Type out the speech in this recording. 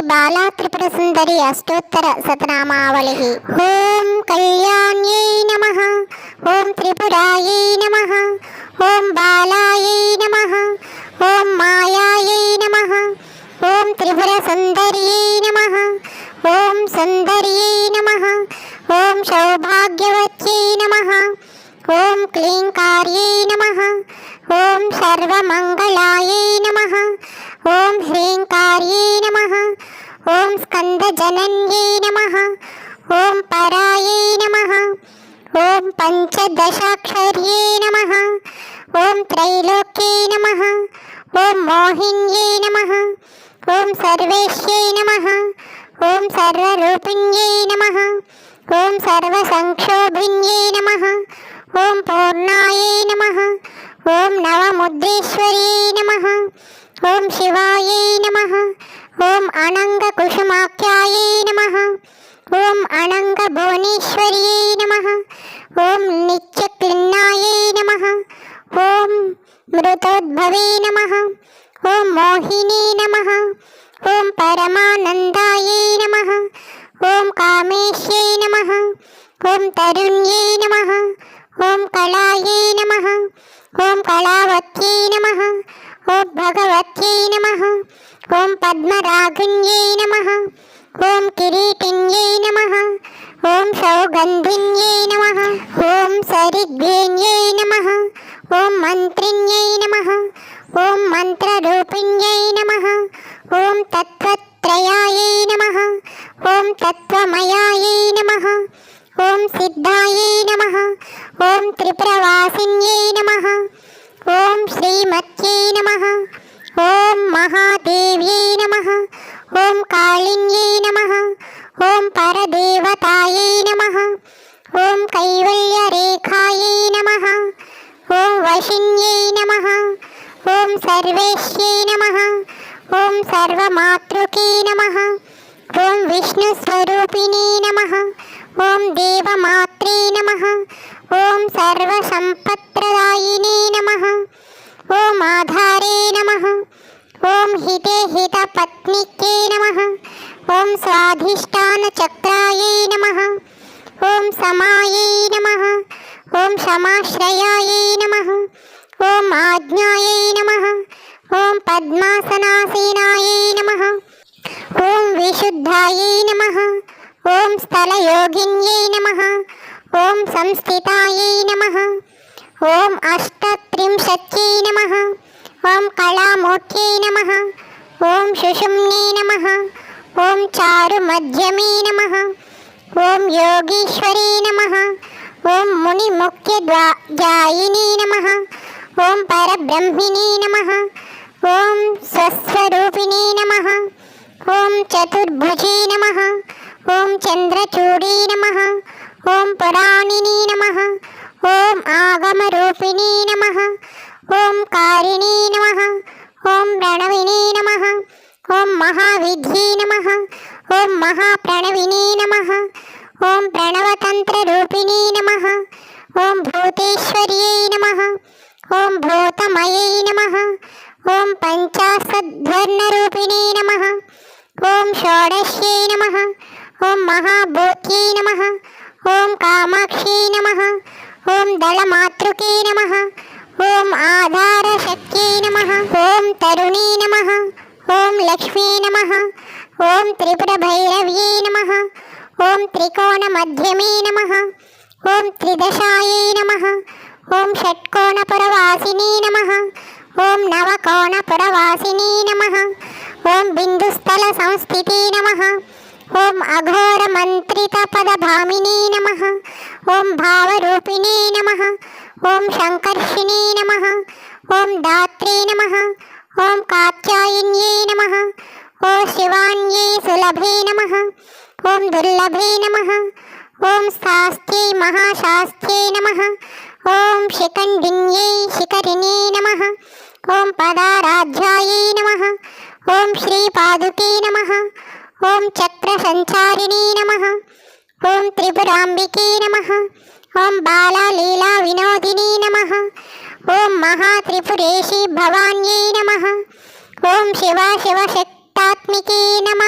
బాలా త్రిపుర సుందరి అష్టోత్తర సతనామావళి. ఓం కళ్యాణ్యై నమ. ఓం త్రిపురాయై నమ. ఓం బాలాయై నమ. ఓం మాయాయై నమ. ఓం త్రిపుర సుందర్యై నమ. ఓం సుందర్యై నమ. ఓం సౌభాగ్యవత్యై నమ. ఓం క్లీంకార్యై నమ. ఓం సర్వమంగళాయై నమ. ओम स्कंद स्कन्दजनन्ये नमः ओम परायै नमः ओम पञ्चदशाक्षर्ये नमः ओम त्रैलोक्ये नमः ओम मोहिन्ये नमः ओम सर्वेश्यै नमः ओम सर्वरूपिण्यै नमः ओम सर्वसंक्षोभिन्यै नमः ओम पूर्णायै नमः ओम नवमुद्रेश्वर्यै नमः ஓம் சிவாயை நம ஓம் அனங்க குசுமாக்கியாயை நம ஓம் அனங்க புவனேஸ்வரியை நம ஓம் நிச்ச கிளின்னாயை நம ஓம் மிருதோத்பவே நம ஓம் மோகினே நம ஓம் பரமானந்தாயை நம ஓம் காமேஷ்யை நம ஓம் தருண்யை நம ஓம் கலாயை நம ஓம் கலாவத்யை நம ఓం భగవత్యై నమ ఓం పద్మరాగుణ్యై నమ ఓం కిరీటిన్యై నమ ఓం సౌగంధిన్యై నమ ఓం సరిగ్వేన్యై నమ ఓం మంత్రిన్యై నమ ఓం మంత్రరూపిణ్యై నమ ఓం తత్వత్రయాయై నమ ఓం తత్వమయాయై నమ ఓం సిద్ధాయై నమ ఓం త్రిపురవాసిన్యై నమ ओम श्रीमत्यै नमः। ॐ महादेव्यै नमः। ॐ कालिंगे नमः। ॐ परदेवतायै नमः। ॐ कैवल्यरेखायै नमः। ॐ वशिन्यै नमः। ॐ सर्वेश्यै नमः। ॐ सर्वमातृके नमः। ॐ विष्णुस्वरूपिणे नमः। ॐ देवमात्रे नमः। ॐ सर्वसम्पत्प्रदायिने नमः। ओम आधारे नमः। ओम हिते हितपत्निके नमः। ओम स्वाधिष्ठान चक्राये नमः। ओम समाये नमः। ओम समाश्रयाये नमः। ओम आज्ञाये नमः। ओम पद्मासनासीनायै नमः। ओम विशुद्धाये नमः। ॐ स्थलयोगिन्यै नमः ॐ संस्थितायै नमः ॐ अष्टत्रिंशत्यै नमः ॐ कलामूर्त्यै नमः ॐ सुषुम्ने नमः ॐ चारुमध्यमे नमः ॐ योगीश्वरे नमः ॐ मुनिमुख्यद्वाजायिने नमः ॐ परब्रह्मिणे नमः ॐ स्वस्वरूपिणे नमः ॐ चतुर्भुजे नमः ओम चंद्रचूड़ी नम ओम पुराणिनी नम ओम आगम रूपिणी नम ओम कारिणी नम ओम प्रणविनी नमः ओम महाविधि नमः ओम महाप्रणविनी नम ओम प्रणवतंत्र नम नमः ओम भूतेश्वर्यै नमः ओम भूतमयै नमः ओम पंचाशद्वर्ण रूपिणी ओम षोडश्यै नमः ఓం మహాభూత్యై నమ ఓం కామాక్షై నమ ఓం దళమాతృకే నమ ఓం ఆధారశక్త్యై నమ ఓం తరుణీ నమ ఓం లక్ష్మీ నమ ఓం త్రిపురభైరవ్యై నమ ఓం త్రికోణమధ్యమే నమ ఓం త్రిదశాయై నమ ఓం షట్కోణపురవాసినీ నమ ఓం నవకోణపురవాసినీ నమ ఓం బిందుస్థల సంస్థితి నమ ఓం అఘోరమంత్రితపదభామినీ నమ ఓం భావరూపిణీ నమ ఓం శంకర్షిణీ నమ ఓం దాత్రే నమ ఓం కాత్యాయన్యై నమ ఓం శివాన్యై సులభే నమ ఓం దుర్లభే నమ ఓం శాస్త్యై మహాశాస్త్యై నమ ఓం శిఖండిన్యై శిఖరిణే నమ ఓం పదారాధ్యాయై ఓం చక్ర సంచారిణీ నమ. ఓం త్రిపురాంబికే నమ. ఓం బాలా లీలా వినోదినీ నమ. ఓం మహాత్రిపురేశి భవాన్యై నమ. ఓం శివ శివ శక్తాత్మికే నమ.